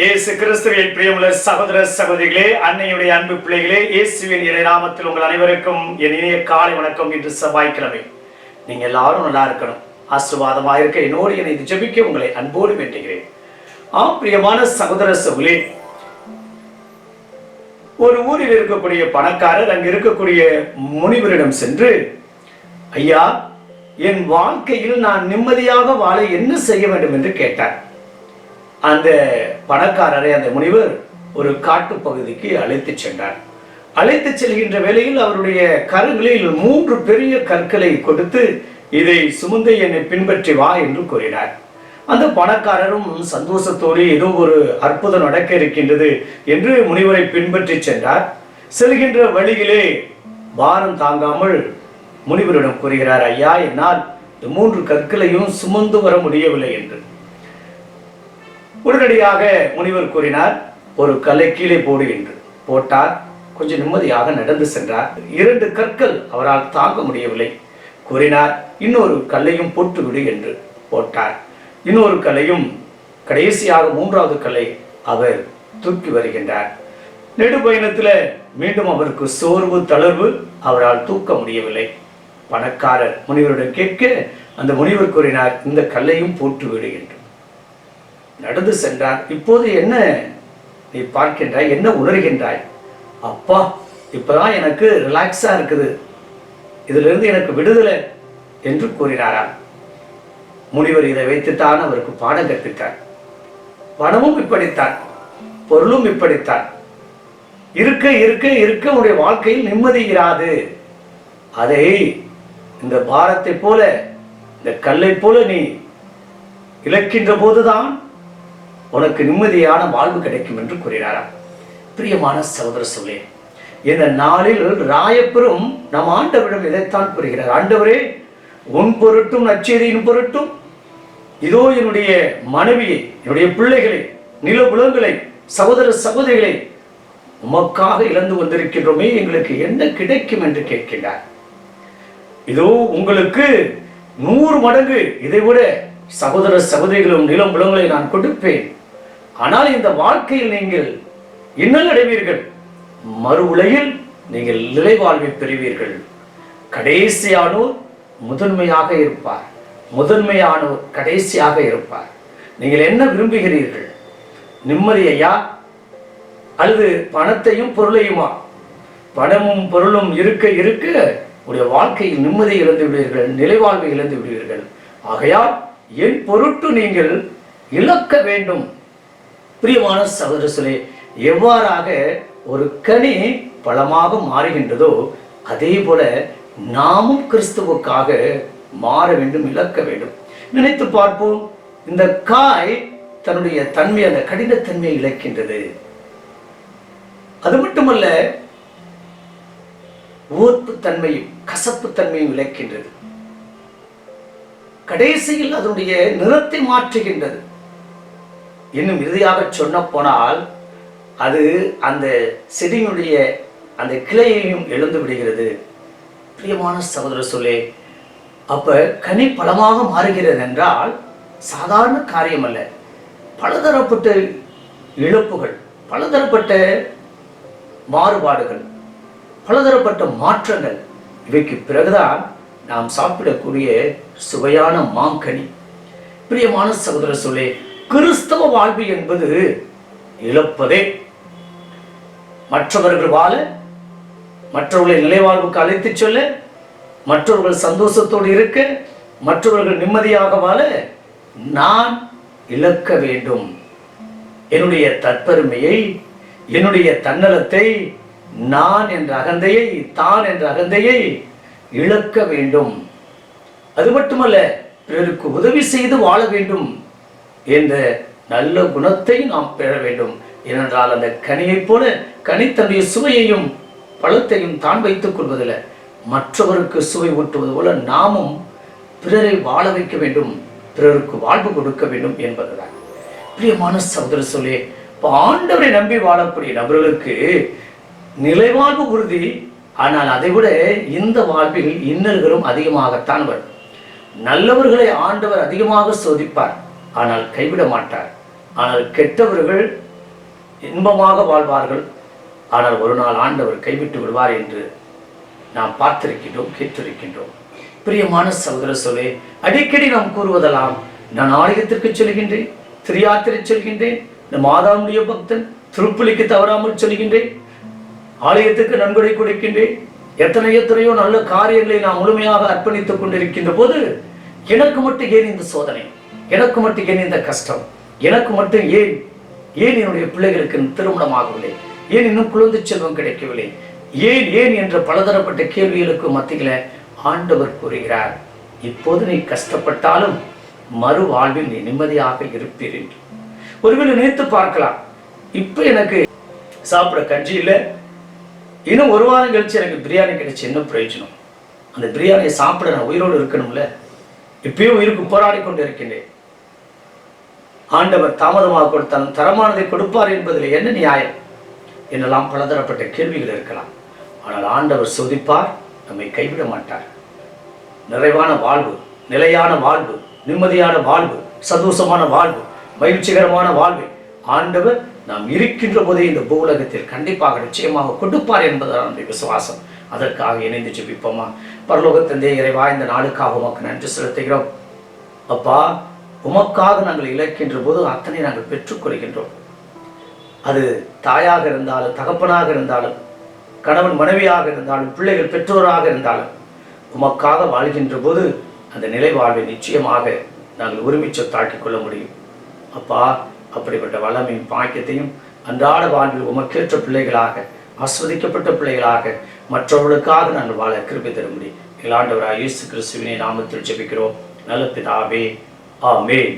இயேசு கிறிஸ்துவின் பிரியமுள்ள சகோதர சகோதரிகளே அன்னையுடைய அன்பு பிள்ளைகளே இயேசுவின் இறை நாமத்தில் உங்கள் அனைவருக்கும் என் இனிய காலை வணக்கம் இன்று செவ்வாய்க்கிழமை. நீங்க எல்லாரும் நல்லா இருக்கணும். ஆசுவாதமாக இருக்க என்னோடு என்னை ஜெபிக்க உங்களை அன்போடு வேண்டுகிறேன். ஆம் பிரியமான சகோதர சகுலே ஒரு ஊரில் இருக்கக்கூடிய பணக்காரர் அங்கு இருக்கக்கூடிய முனிவரிடம் சென்று ஐயா என் வாழ்க்கையில் நான் நிம்மதியாக வாழ என்ன செய்ய வேண்டும்? என்று கேட்டார். அந்த பணக்காரரை அந்த முனிவர் ஒரு காட்டு பகுதிக்கு அழைத்துச் சென்றார். அழைத்துச் செல்கின்ற வேளையில் அவருடைய கருங்களில் மூன்று பெரிய கற்களை கொடுத்து இதை சுமந்து என்னை பின்பற்றி வா என்று கூறினார். அந்த பணக்காரரும் சந்தோஷத்தோடு ஏதோ ஒரு அற்புதம் நடக்க இருக்கின்றது என்று முனிவரை பின்பற்றி சென்றார். செல்கின்ற வழியிலே பாரம் தாங்காமல் முனிவரிடம் கூறுகிறார் ஐயா என்னால் இந்த மூன்று கற்களையும் சுமந்து வர முடியவில்லை என்று. உடனடியாக முனிவர் கூறினார் ஒரு கல்லை கீழே போடு என்று. போட்டார். கொஞ்சம் நிம்மதியாக நடந்து சென்றார். இரண்டு கற்கள் அவரால் தாங்க முடியவில்லை. கூறினார் இன்னொரு கல்லையும் போட்டு விடு என்று. போட்டார். இன்னொரு கல்லையும் கடைசியாக மூன்றாவது கல்லை அவர் தூக்கி வருகின்றார். நெடுபயணத்தில் மீண்டும் அவருக்கு சோர்வு தளர்வு அவரால் தூக்க முடியவில்லை. பணக்காரர் முனிவரிடம் கேட்க அந்த முனிவர் கூறினார் இந்த கல்லையும் போட்டு விடு என்று. நடந்து சென்றார் இப்போது என்ன நீ பார்க்கின்றாய்? என்ன உணர்கின்றாய்? அப்பா இப்பதான் எனக்கு ரிலாக்ஸா இருக்குது. இதிலிருந்து எனக்கு விடுதலை என்று கூறினாராம். முனிவர் இதை வைத்துத்தான் அவருக்கு பாடம் கற்பித்தார். பணமும் இப்படித்தான் பொருளும் இப்படித்தான். இருக்க இருக்க இருக்க உடைய வாழ்க்கையில் நிம்மதி இராது. அதை இந்த பாரத்தை போல இந்த கல்லை போல நீ இழக்கின்ற போதுதான் உனக்கு நிம்மதியான வாழ்வு கிடைக்கும் என்று கூறினாராம். பிரியமான சகோதர சொல்லே இந்த நாளில் ராயப்பெரும் நம் ஆண்டவரிடம் இதைத்தான் கூறுகிறார். ஆண்டவரே உன் பொருட்டும் நச்செய்தியின் பொருட்டும் இதோ என்னுடைய மனைவியை என்னுடைய பிள்ளைகளை நிலபுலங்களை சகோதர சகோதரிகளை உமக்காக இழந்து வந்திருக்கின்றோமே எங்களுக்கு என்ன கிடைக்கும் என்று கேட்கின்றார். இதோ உங்களுக்கு நூறு மடங்கு இதை விட சகோதர சகோதரிகளும் நிலம் புலங்களை நான் கொடுப்பேன். ஆனால் இந்த வாழ்க்கையில் நீங்கள் இன்னல் அடைவீர்கள் மறு உலகில் நீங்கள் நிலை வாழ்வை பெறுவீர்கள். கடைசியானோர் முதன்மையாக இருப்பார். முதன்மையானோர் கடைசியாக இருப்பார். நீங்கள் என்ன விரும்புகிறீர்கள்? நிம்மதியையா? அல்லது பணத்தையும் பொருளையுமா? பணமும் பொருளும் இருக்க இருக்க உடைய வாழ்க்கையில் நிம்மதி இழந்து விடுவீர்கள் நிலைவாழ்வை இழந்து விடுவீர்கள். ஆகையால் என் பொருட்டு நீங்கள் இழக்க வேண்டும். பிரியமான சகோதரர்களே எவ்வாறாக ஒரு கனி பழமாக மாறுகின்றதோ அதே போல நாமும் கிறிஸ்துவுக்காக மாற வேண்டும் இழக்க வேண்டும். நினைத்து பார்ப்போம் இந்த காய் தன்னுடைய தன்மை அந்த கடினத்தன்மையை இழக்கின்றது. அது மட்டுமல்ல ஓர்ப்பு தன்மையும் கசப்பு தன்மையும் இழக்கின்றது. கடைசியில் அதனுடைய நிறத்தை மாற்றுகின்றது. இன்னும் இறுதியாக சொன்ன போனால் அது அந்த செடியினுடைய அந்த கிளையையும் எழுந்து விடுகிறது. பிரியமான சகோதர சொல்லே அப்போ கனி பலமாக மாறுகிறது என்றால் சாதாரண காரியம் அல்ல பலதரப்பட்ட இழப்புகள் பலதரப்பட்ட மாறுபாடுகள் பலதரப்பட்ட மாற்றங்கள் இவைக்கு பிறகுதான் நாம் சாப்பிடக்கூடிய சுவையான மாங்கனி. பிரியமான சகோதர சொல்லே கிறிஸ்தவ வாழ்வு என்பது இழப்பதே. மற்றவர்கள் வாழ மற்றவர்களை நிலைவாழ்வுக்கு அழைத்துச் சொல்ல மற்றவர்கள் சந்தோஷத்தோடு இருக்க மற்றவர்கள் நிம்மதியாக வாழ நான் இழக்க வேண்டும். என்னுடைய தற்பெருமையை என்னுடைய தன்னலத்தை நான் என்ற அகந்தையை தான் என்ற அகந்தையை இழக்க வேண்டும். அது மட்டுமல்ல பிறருக்கு உதவி செய்து வாழ வேண்டும். என்ற நல்ல குணத்தை நாம் பெற வேண்டும். ஏனென்றால் அந்த கனியைப் போல கனி தன்னுடைய சுவையையும் பழத்தையும் தான் வைத்துக் கொள்வதில்லை. மற்றவருக்கு சுவை ஊட்டுவது போல நாமும் பிறரை வாழ வைக்க வேண்டும். பிறருக்கு வாழ்வு கொடுக்க வேண்டும் என்பதுதான். பிரியமான சகோதர சொல்லி இப்போ ஆண்டவரை நம்பி வாழக்கூடிய நபர்களுக்கு நிலைவாழ்வு உறுதி. ஆனால் அதை விட இந்த வாழ்வில் இன்னல்களும் அதிகமாகத்தான் வரும். நல்லவர்களை ஆண்டவர் அதிகமாக சோதிப்பார். ஆனால் கைவிட மாட்டார். ஆனால் கெட்டவர்கள் இன்பமாக வாழ்வார்கள். ஆனால் ஒரு நாள் ஆண்டவர் கைவிட்டு விடுவார் என்று நாம் பார்த்திருக்கின்றோம் கேட்டிருக்கின்றோம். பிரியமான சகோதர சொல்லே அடிக்கடி நாம் கூறுவதெல்லாம் நான் ஆலயத்திற்கு செல்கின்றேன் திரியாத்திரை செல்கின்றேன் இந்த மாதாவுடைய பக்தன் திருப்பலிக்கு தவறாமல் செல்கின்றேன் ஆலயத்துக்கு நன்கொடை கொடுக்கின்றேன் எத்தனை எத்தனையோ நல்ல காரியங்களை நான் முழுமையாக அர்ப்பணித்துக் கொண்டிருக்கின்ற போது எனக்கு மட்டும் ஏன் இந்த சோதனை? எனக்கு மட்டும் ஏன் இந்த கஷ்டம்? எனக்கு மட்டும் ஏன் ஏன் என்னுடைய பிள்ளைகளுக்கு திருமணம் ஆகவில்லை? ஏன் இன்னும் குழந்தை செல்வம் கிடைக்கவில்லை? ஏன் ஏன் என்ற பலதரப்பட்ட கேள்விகளுக்கு மத்தியில் ஆண்டவர் கூறுகிறார் இப்போது நீ கஷ்டப்பட்டாலும் மறு வாழ்வில் நீ நிம்மதியாக இருப்பீர் என்று. ஒருவேளை நினைத்து பார்க்கலாம். இப்போ எனக்கு சாப்பிட கஞ்சி இல்லை. இன்னும் ஒரு வாரம் கழிச்சு எனக்கு பிரியாணி கிடைச்சு என்ன பிரயோஜனம்? அந்த பிரியாணியை சாப்பிட நான் உயிரோடு இருக்கணும்ல? இப்பயும் உயிருக்கு போராடி கொண்டு இருக்கின்றேன் ஆண்டவர் தாமதமாக கொடுத்தாலும் தரமானதை கொடுப்பார் என்பதில் என்ன நியாயம்? என்னெல்லாம் பலதரப்பட்ட கேள்விகள் இருக்கலாம். ஆனால் ஆண்டவர் சோதிப்பார் நம்மை கைவிட மாட்டார். நிறைவான வாழ்வு நிலையான வாழ்வு நிம்மதியான வாழ்வு சந்தோஷமான வாழ்வு மகிழ்ச்சிகரமான வாழ்வு. ஆண்டவர் நாம் இருக்கின்ற போதே இந்த பூலகத்தில் கண்டிப்பாக நிச்சயமாக கொடுப்பார் என்பதுதான் நம்முடைய விசுவாசம். அதற்காக இணைந்து ஜெபிப்போமா? பரலோகத்தந்தே இறைவா இந்த நாளுக்காக உமக்கு நன்றி செலுத்துகிறோம். அப்பா உமக்காக நாங்கள் இழக்கின்ற போது அத்தனை நாங்கள் பெற்றுக்கொள்கின்றோம் அது தாயாக இருந்தாலும் தகப்பனாக இருந்தாலும் கணவன் மனைவியாக இருந்தாலும் பிள்ளைகள் பெற்றோராக இருந்தாலும் உமக்காக வாழ்கின்ற போது அந்த நிலை வாழ்வை நிச்சயமாக நாங்கள் ஒருமிச்சு தாட்டிக் கொள்ள முடியும். அப்பா அப்படிப்பட்ட வளமையும் பாக்கியத்தையும் அன்றாட வாழ்வில் உமக்கேற்ற பிள்ளைகளாக ஆஸ்வதிக்கப்பட்ட பிள்ளைகளாக மற்றவர்களுக்காக நாங்கள் வாழ கிருப்பி தர முடியும். இலாண்டவராக இயேசு கிறிஸ்துவினை நாமத்தில் ஜெபிக்கிறோம். நல்ல பிதாவே Amém.